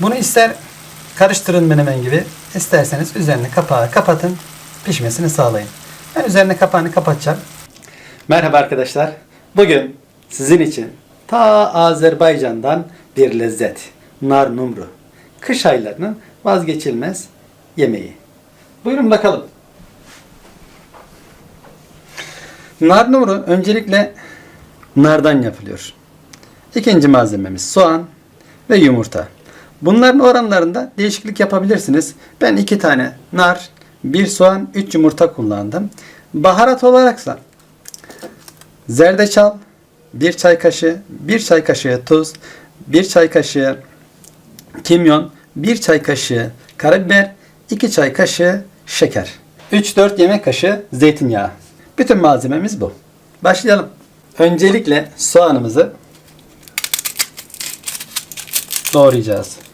Bunu ister karıştırın menemen gibi, isterseniz üzerini kapağı kapatın, pişmesini sağlayın. Ben üzerine kapağını kapatacağım. Merhaba arkadaşlar. Bugün sizin için ta Azerbaycan'dan bir lezzet. Nar numru. Kış aylarının vazgeçilmez yemeği. Buyurun bakalım. Nar numru öncelikle nardan yapılıyor. İkinci malzememiz soğan ve yumurta. Bunların oranlarında değişiklik yapabilirsiniz. Ben iki tane nar, bir soğan, üç yumurta kullandım. Baharat olaraksa zerdeçal, bir çay kaşığı, bir çay kaşığı tuz, bir çay kaşığı kimyon, bir çay kaşığı karabiber, iki çay kaşığı şeker. 3-4 yemek kaşığı zeytinyağı. Bütün malzememiz bu. Başlayalım. Öncelikle soğanımızı doğrayacağız.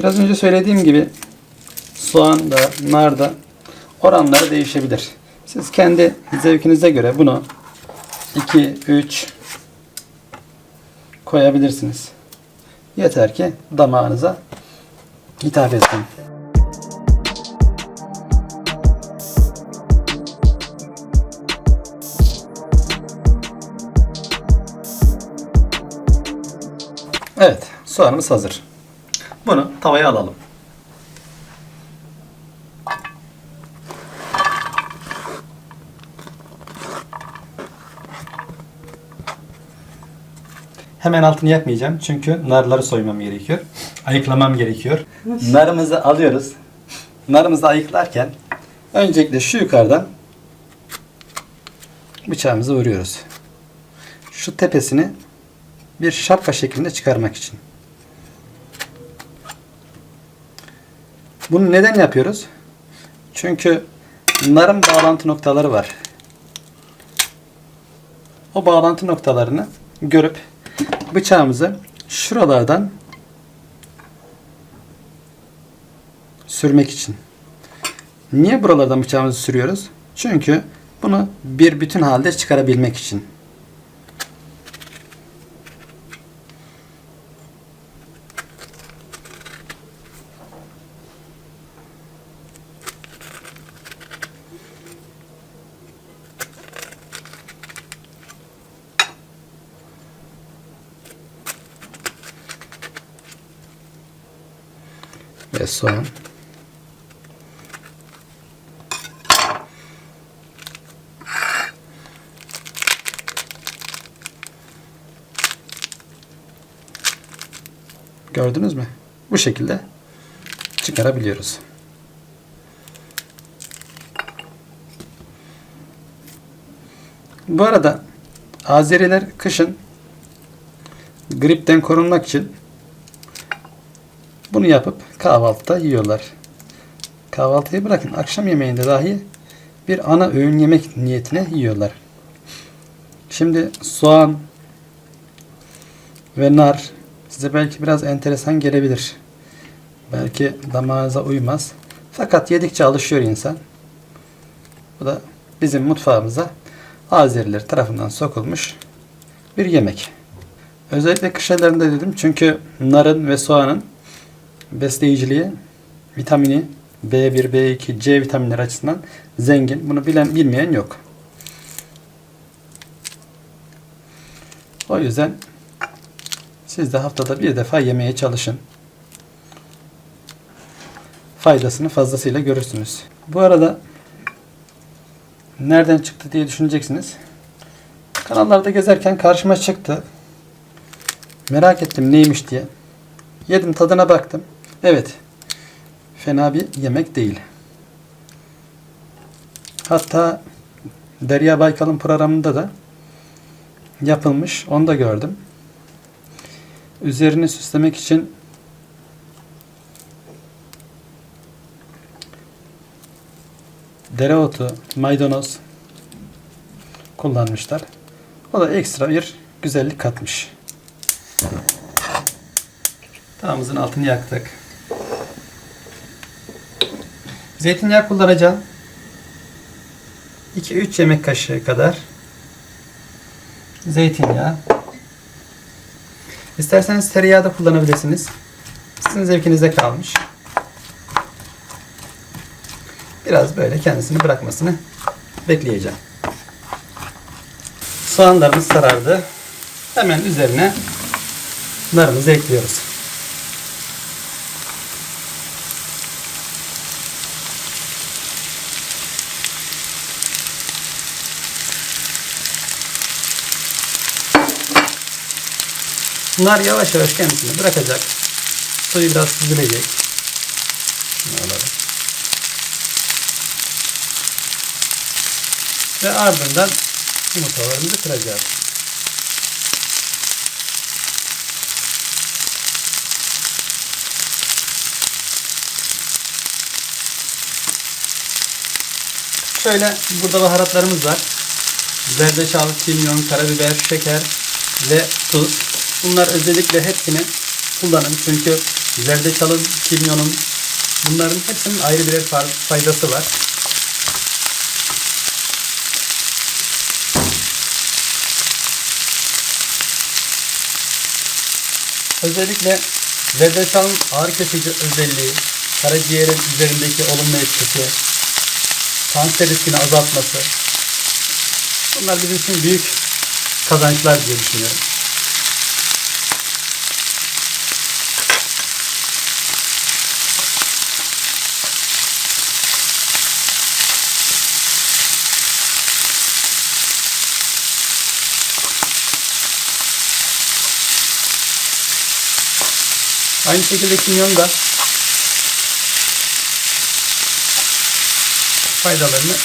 Biraz önce söylediğim gibi soğan da, nar da oranları değişebilir. Siz kendi zevkinize göre bunu 2, 3 koyabilirsiniz. Yeter ki damağınıza hitap etsin. Evet, soğanımız hazır. Bunu tavaya alalım. Hemen altını yakmayacağım çünkü narları soymam gerekiyor. Ayıklamam gerekiyor. Narımızı alıyoruz. Narımızı ayıklarken öncelikle şu yukarıdan bıçağımızı vuruyoruz. Şu tepesini bir şapka şeklinde çıkarmak için. Bunu neden yapıyoruz? Çünkü narın bağlantı noktaları var. O bağlantı noktalarını görüp bıçağımızı şuralardan sürmek için. Niye buralardan bıçağımızı sürüyoruz? Çünkü bunu bir bütün halde çıkarabilmek için. Ve soğan. Gördünüz mü? Bu şekilde çıkarabiliyoruz. Bu arada Azeriler kışın gripten korunmak için bunu yapıp kahvaltıda yiyorlar. Kahvaltıyı bırakın akşam yemeğinde dahi bir ana öğün yemek niyetine yiyorlar. Şimdi soğan ve nar size belki biraz enteresan gelebilir. Belki damağınıza uymaz. Fakat yedikçe alışıyor insan. Bu da bizim mutfağımıza Azeriler tarafından sokulmuş bir yemek. Özellikle kış aylarında dedim çünkü narın ve soğanın besleyiciliği, vitamini B1, B2, C vitaminleri açısından zengin. Bunu bilen bilmeyen yok. O yüzden siz de haftada bir defa yemeye çalışın. Faydasını fazlasıyla görürsünüz. Bu arada nereden çıktı diye düşüneceksiniz. Kanallarda gezerken karşıma çıktı. Merak ettim neymiş diye. Yedim tadına baktım. Evet. Fena bir yemek değil. Hatta Derya Baykal'ın programında da yapılmış. Onu da gördüm. Üzerini süslemek için dereotu, maydanoz kullanmışlar. O da ekstra bir güzellik katmış. Tavamızın altını yaktık. Zeytinyağı kullanacağım. 2-3 yemek kaşığı kadar zeytinyağı. İsterseniz tereyağı da kullanabilirsiniz. Sizin zevkinize kalmış. Biraz böyle kendisini bırakmasını bekleyeceğim. Soğanlarımız sarardı. Hemen üzerine narımızı ekliyoruz. Nar yavaş yavaş kendisini bırakacak. Suyu biraz süzülecek. Ve ardından yumurtalarımızı kıracağız. Şöyle burada baharatlarımız var. Zerdeçal, kimyon, karabiber, şeker ve tuz. Bunlar özellikle hepsini kullanın. Çünkü zerdeçalın, kimyonun bunların hepsinin ayrı birer fa- faydası var. Özellikle zerdeçalın ağrı kesici özelliği, karaciğerin üzerindeki olumlu etkisi, kanser riskini azaltması. Bunlar bizim için büyük kazançlar diye düşünüyorum. Aynı şekilde kimyon da faydalarını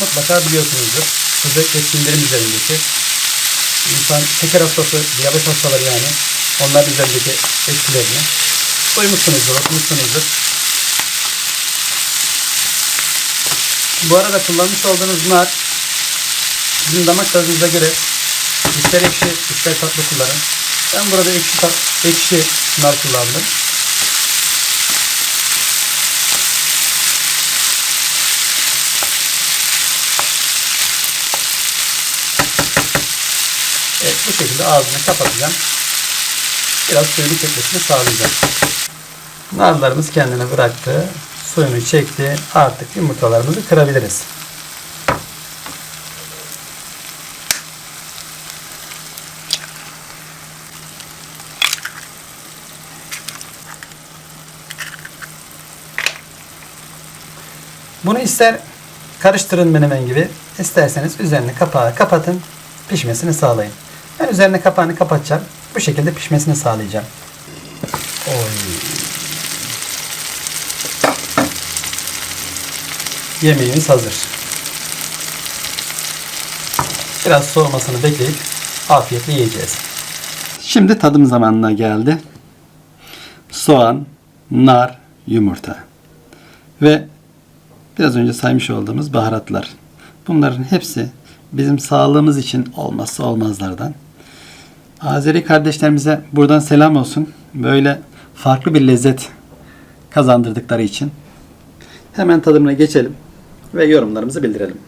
mutlaka biliyorsunuzdur. Özellikle sindirim üzerindeki insan şeker hastası, diyabet hastaları yani onlar üzerindeki etkilerini duymuşsunuzdur, okumuşsunuzdur. Bu arada kullanmış olduğunuz nar sizin damak tadınıza göre ister ekşi ister tatlı kullanın. Ben burada ekşi, ekşi nar kullandım. Evet bu şekilde ağzını kapatacağım. Biraz suyunu çekmesini sağlayacağım. Narlarımız kendine bıraktı. Suyunu çekti. Artık yumurtalarımızı kırabiliriz. Bunu ister karıştırın menemen gibi, isterseniz üzerine kapağı kapatın, pişmesini sağlayın. Ben üzerine kapağını kapatacağım. Bu şekilde pişmesini sağlayacağım. Oy. Yemeğimiz hazır. Biraz soğumasını bekleyip afiyetle yiyeceğiz. Şimdi tadım zamanına geldi. Soğan, nar, yumurta ve biraz önce saymış olduğumuz baharatlar. Bunların hepsi bizim sağlığımız için olmazsa olmazlardan. Azeri kardeşlerimize buradan selam olsun. Böyle farklı bir lezzet kazandırdıkları için. Hemen tadımına geçelim ve yorumlarımızı bildirelim.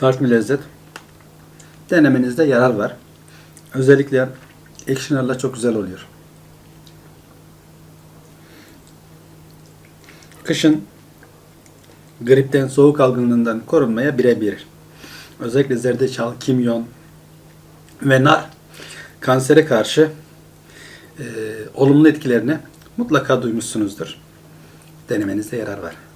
Farklı lezzet. Denemenizde yarar var. Özellikle ekşi narla çok güzel oluyor. Kışın gripten, soğuk algınlığından korunmaya birebir. Özellikle zerdeçal, kimyon ve nar kansere karşı e, olumlu etkilerini mutlaka duymuşsunuzdur. Denemenizde yarar var.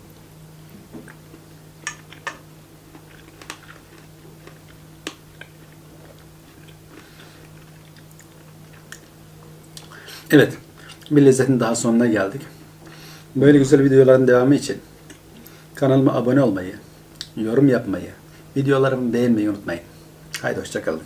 Evet, bir lezzetin daha sonuna geldik. Böyle güzel videoların devamı için kanalıma abone olmayı, yorum yapmayı, videolarımı beğenmeyi unutmayın. Haydi hoşçakalın.